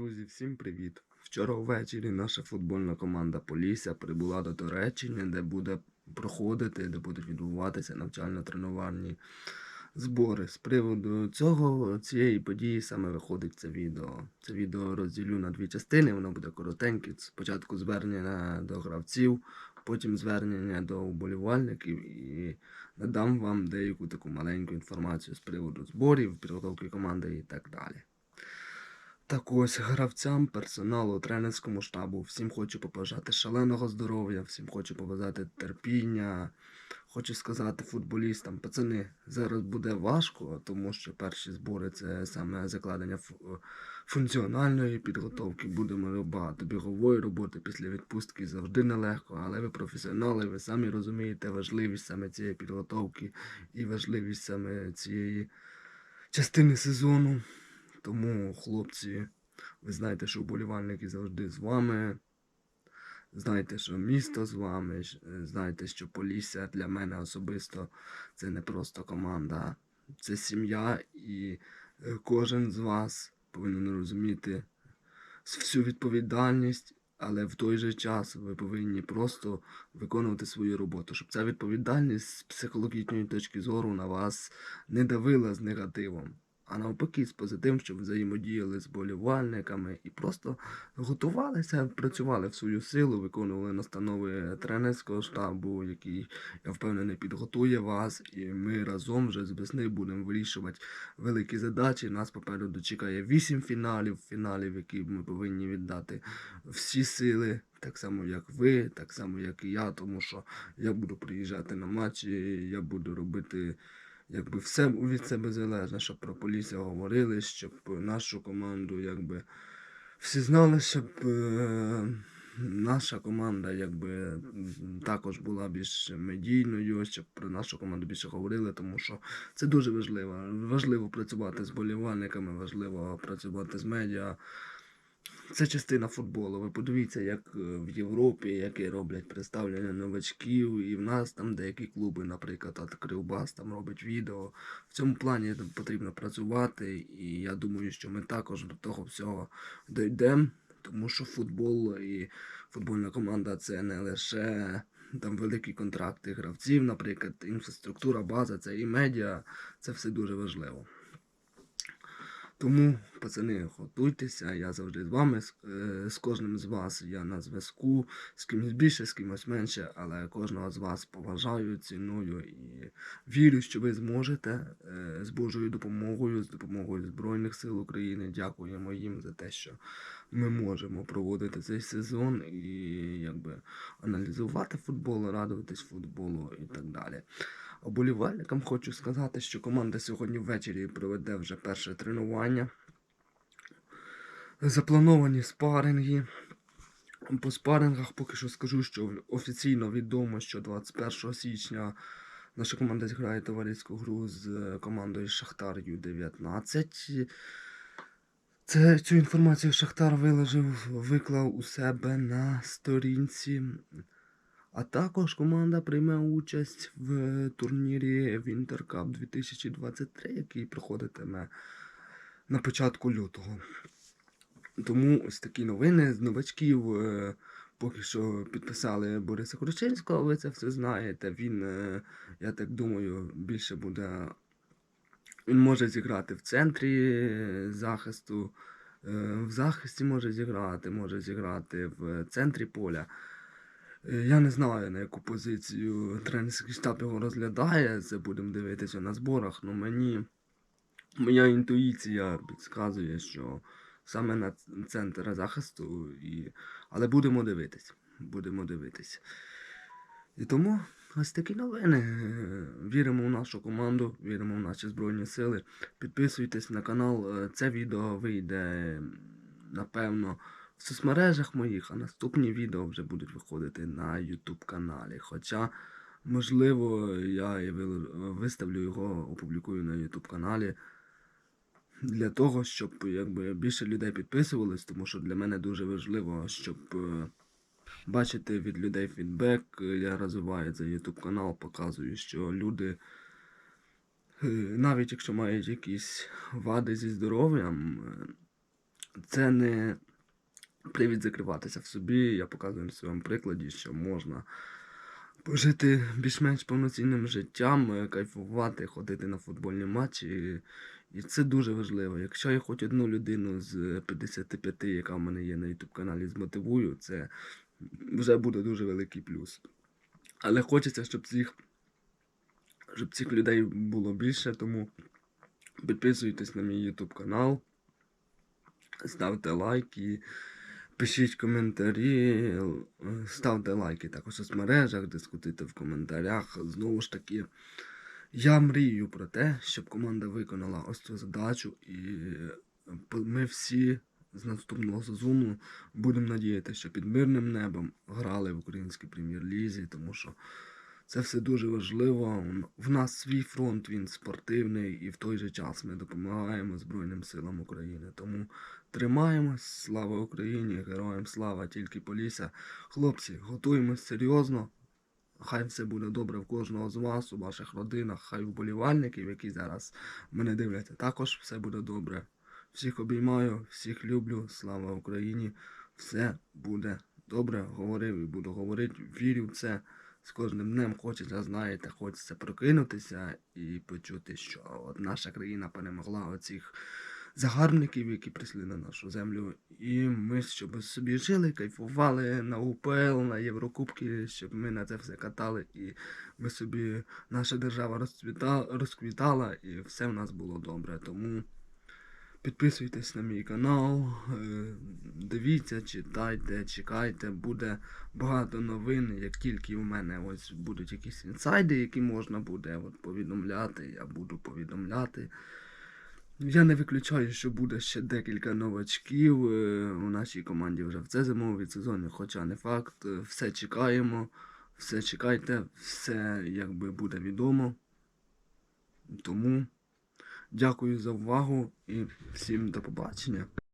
Друзі, всім привіт! Вчора ввечері наша футбольна команда Полісся прибула до Туреччини, де буде проходити, де будуть відбуватися навчально-тренувальні збори. З приводу цього, цієї події саме виходить це відео. Це відео розділю на дві частини, воно буде коротеньке. Спочатку звернення до гравців, потім звернення до вболівальників і надам вам деяку таку маленьку інформацію з приводу зборів, підготовки команди і так далі. Так ось гравцям, персоналу, тренерському штабу, всім хочу побажати шаленого здоров'я, всім хочу побажати терпіння. Хочу сказати футболістам, пацани, зараз буде важко, тому що перші збори це саме закладення функціональної підготовки. Будемо багато бігової роботи після відпустки завжди нелегко, але ви професіонали, ви самі розумієте важливість саме цієї підготовки і важливість саме цієї частини сезону. Тому, хлопці, ви знаєте, що вболівальники завжди з вами. Знаєте, що місто з вами, е, знаєте, що Полісся для мене особисто це не просто команда, це сім'я, і е, кожен з вас повинен розуміти всю відповідальність, але в той же час ви повинні просто виконувати свою роботу, щоб ця відповідальність з психологічної точки зору на вас не давила з негативом. А навпаки, з позитивом, щоб взаємодіяли з болівальниками і просто готувалися, працювали в свою силу, виконували настанови тренерського штабу, який, я впевнений, підготує вас. І ми разом вже з весни будемо вирішувати великі задачі. Нас попереду чекає вісім фіналів, фіналів, які ми повинні віддати всі сили. Так само, як ви, так само, як і я, тому що я буду приїжджати на матчі, я буду робити якби все від себе залежне, щоб про Полісся говорили, щоб нашу команду, якби всі знали, щоб е, наша команда якби також була більш медійною, щоб про нашу команду більше говорили, тому що це дуже важливо. Важливо працювати з болівальниками, важливо працювати з медіа. Це частина футболу. Ви подивіться, як е, в Європі, які роблять представлення новачків, і в нас там деякі клуби, наприклад, от Кривбас там робить відео. В цьому плані потрібно працювати, і я думаю, що ми також до того всього дійдемо, тому що футбол і футбольна команда це не лише там великі контракти гравців, наприклад, інфраструктура, база, це і медіа, це все дуже важливо. Тому, пацани, готуйтеся, я завжди з вами, з, е, з кожним з вас я на зв'язку, з кимось більше, з кимось менше, але кожного з вас поважаю, ціную і вірю, що ви зможете е, з Божою допомогою, з допомогою Збройних сил України. Дякуємо їм за те, що ми можемо проводити цей сезон і якби аналізувати футбол, радуватись футболу і так далі. Оболівальникам хочу сказати, що команда сьогодні ввечері проведе вже перше тренування. Заплановані спаринги. По спарингах поки що скажу, що офіційно відомо, що 21 січня наша команда зіграє товариську гру з командою Шахтар Ю-19. Це, цю інформацію Шахтар виложив, виклав у себе на сторінці. А також команда прийме участь в турнірі Winter Cup 2023, який проходитиме на початку лютого. Тому ось такі новини з новачків. е, Поки що підписали Бориса Кручинського, ви це все знаєте. Він, е, я так думаю, більше буде. Він може зіграти в центрі е, захисту, в захисті може зіграти, може зіграти в центрі поля. Я не знаю, на яку позицію тренерський штаб його розглядає. Це будемо дивитися на зборах. але мені моя інтуїція підказує, що саме на центр захисту, і... але будемо дивитись. Будемо дивитись. І тому ось такі новини. Віримо в нашу команду, віримо в наші Збройні Сили. Підписуйтесь на канал. Е, Це відео вийде, напевно, в соцмережах моїх, а наступні відео вже будуть виходити на YouTube каналі. Хоча, можливо, я і виставлю його, опублікую на YouTube каналі для того, щоб якби більше людей підписувались, тому що для мене дуже важливо, щоб е, бачити від людей фідбек. Я розвиваю цей YouTube канал, показую, що люди, е, навіть якщо мають якісь вади зі здоров'ям, е, це не привід закриватися в собі. Я показую на своєму прикладі, що можна пожити більш-менш повноцінним життям, кайфувати, ходити на футбольні матчі. І це дуже важливо. Якщо я хоч одну людину з 55, яка в мене є на YouTube каналі, змотивую, це вже буде дуже великий плюс. Але хочеться, щоб цих, щоб цих людей було більше, тому підписуйтесь на мій YouTube канал, ставте лайки, пишіть коментарі, ставте лайки також у соцмережах, дискутуйте в коментарях. Знову ж таки, я мрію про те, щоб команда виконала ось цю задачу, і ми всі з наступного сезону будемо надіятися, що під мирним небом грали в українській прем'єр-лізі, тому що це все дуже важливо. В нас свій фронт, він спортивний, і в той же час ми допомагаємо Збройним силам України. Тому тримаємось, слава Україні, героям слава, тільки Полісся. Хлопці, готуємось серйозно. Хай все буде добре в кожного з вас, у ваших родинах, хай вболівальників, які зараз мене дивляться, також все буде добре. Всіх обіймаю, всіх люблю, слава Україні. Все буде добре. Говорив і буду говорити, вірю в це. З кожним днем хочеться, знаєте, хочеться прокинутися і почути, що от наша країна перемогла оцих загарбників, які прийшли на нашу землю. І ми щоб собі жили, кайфували на УПЛ, на Єврокубки, щоб ми на це все катали, і ми собі, наша держава розквітала, і все в нас було добре. Тому підписуйтесь на мій канал, е, дивіться, читайте, чекайте, буде багато новин, як тільки у мене ось будуть якісь інсайди, які можна буде от, повідомляти, я буду повідомляти. Я не виключаю, що буде ще декілька новачків е, у нашій команді вже в це зимовий сезон, хоча не факт. Все чекаємо, все чекайте, все якби буде відомо. Тому дякую за увагу і всім до побачення.